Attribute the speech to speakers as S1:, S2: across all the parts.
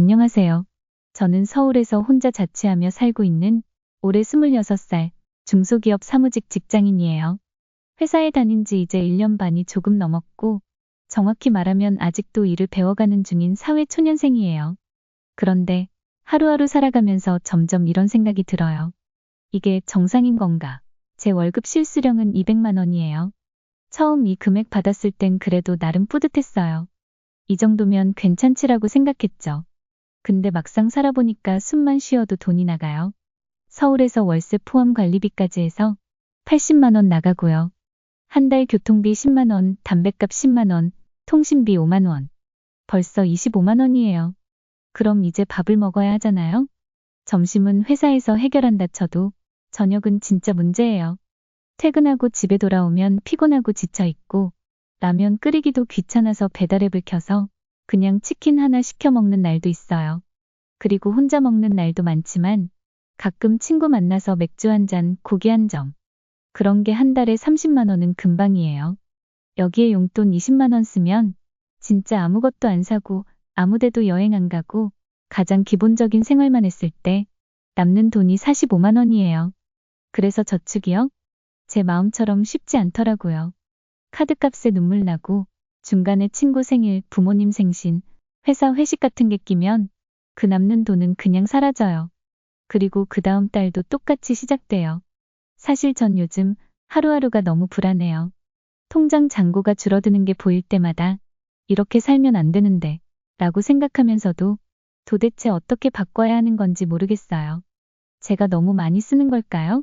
S1: 안녕하세요. 저는 서울에서 혼자 자취하며 살고 있는 올해 26살 중소기업 사무직 직장인이에요. 회사에 다닌 지 이제 1년 반이 조금 넘었고, 정확히 말하면 아직도 일을 배워가는 중인 사회 초년생이에요. 그런데 하루하루 살아가면서 점점 이런 생각이 들어요. 이게 정상인 건가? 제 월급 실수령은 200만 원이에요. 처음 이 금액 받았을 땐 그래도 나름 뿌듯했어요. 이 정도면 괜찮지라고 생각했죠. 근데 막상 살아보니까 숨만 쉬어도 돈이 나가요. 서울에서 월세 포함 관리비까지 해서 80만 원 나가고요. 한 달 교통비 10만 원, 담배값 10만 원, 통신비 5만 원. 벌써 25만 원이에요. 그럼 이제 밥을 먹어야 하잖아요? 점심은 회사에서 해결한다 쳐도 저녁은 진짜 문제예요. 퇴근하고 집에 돌아오면 피곤하고 지쳐 있고 라면 끓이기도 귀찮아서 배달앱을 켜서 그냥 치킨 하나 시켜 먹는 날도 있어요. 그리고 혼자 먹는 날도 많지만 가끔 친구 만나서 맥주 한 잔, 고기 한 점. 그런 게 한 달에 30만 원은 금방이에요. 여기에 용돈 20만 원 쓰면 진짜 아무것도 안 사고 아무데도 여행 안 가고 가장 기본적인 생활만 했을 때 남는 돈이 45만 원이에요. 그래서 저축이요? 제 마음처럼 쉽지 않더라고요. 카드값에 눈물 나고 중간에 친구 생일, 부모님 생신, 회사 회식 같은 게 끼면 그 남는 돈은 그냥 사라져요. 그리고 그 다음 달도 똑같이 시작돼요. 사실 전 요즘 하루하루가 너무 불안해요. 통장 잔고가 줄어드는 게 보일 때마다 이렇게 살면 안 되는데 라고 생각하면서도 도대체 어떻게 바꿔야 하는 건지 모르겠어요. 제가 너무 많이 쓰는 걸까요?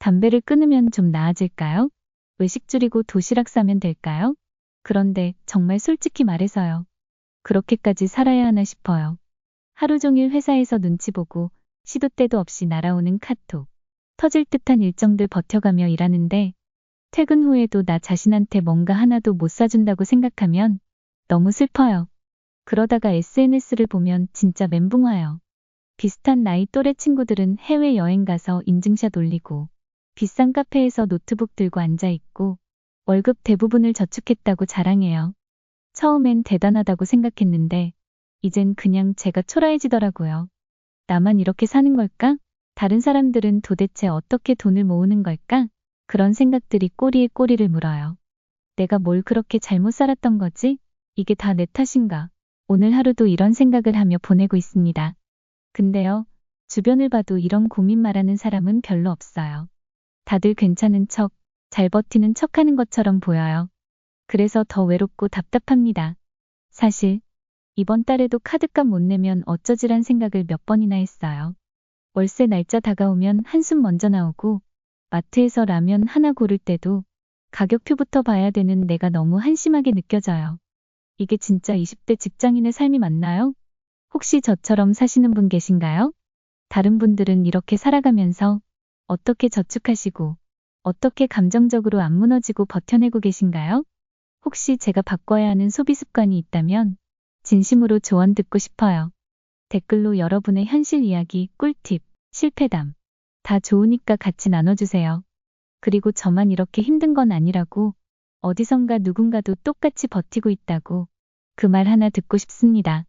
S1: 담배를 끊으면 좀 나아질까요? 외식 줄이고 도시락 싸면 될까요? 그런데 정말 솔직히 말해서요. 그렇게까지 살아야 하나 싶어요. 하루 종일 회사에서 눈치 보고 시도 때도 없이 날아오는 카톡. 터질 듯한 일정들 버텨가며 일하는데 퇴근 후에도 나 자신한테 뭔가 하나도 못 사준다고 생각하면 너무 슬퍼요. 그러다가 SNS를 보면 진짜 멘붕 와요. 비슷한 나이 또래 친구들은 해외 여행 가서 인증샷 올리고 비싼 카페에서 노트북 들고 앉아 있고 월급 대부분을 저축했다고 자랑해요. 처음엔 대단하다고 생각했는데 이젠 그냥 제가 초라해지더라고요. 나만 이렇게 사는 걸까? 다른 사람들은 도대체 어떻게 돈을 모으는 걸까? 그런 생각들이 꼬리에 꼬리를 물어요. 내가 뭘 그렇게 잘못 살았던 거지? 이게 다 내 탓인가? 오늘 하루도 이런 생각을 하며 보내고 있습니다. 근데요, 주변을 봐도 이런 고민 말하는 사람은 별로 없어요. 다들 괜찮은 척, 잘 버티는 척 하는 것처럼 보여요. 그래서 더 외롭고 답답합니다. 사실, 이번 달에도 카드값 못 내면 어쩌지란 생각을 몇 번이나 했어요. 월세 날짜 다가오면 한숨 먼저 나오고, 마트에서 라면 하나 고를 때도 가격표부터 봐야 되는 내가 너무 한심하게 느껴져요. 이게 진짜 20대 직장인의 삶이 맞나요? 혹시 저처럼 사시는 분 계신가요? 다른 분들은 이렇게 살아가면서 어떻게 저축하시고 어떻게 감정적으로 안 무너지고 버텨내고 계신가요? 혹시 제가 바꿔야 하는 소비 습관이 있다면 진심으로 조언 듣고 싶어요. 댓글로 여러분의 현실 이야기, 꿀팁, 실패담 다 좋으니까 같이 나눠주세요. 그리고 저만 이렇게 힘든 건 아니라고 어디선가 누군가도 똑같이 버티고 있다고 그 말 하나 듣고 싶습니다.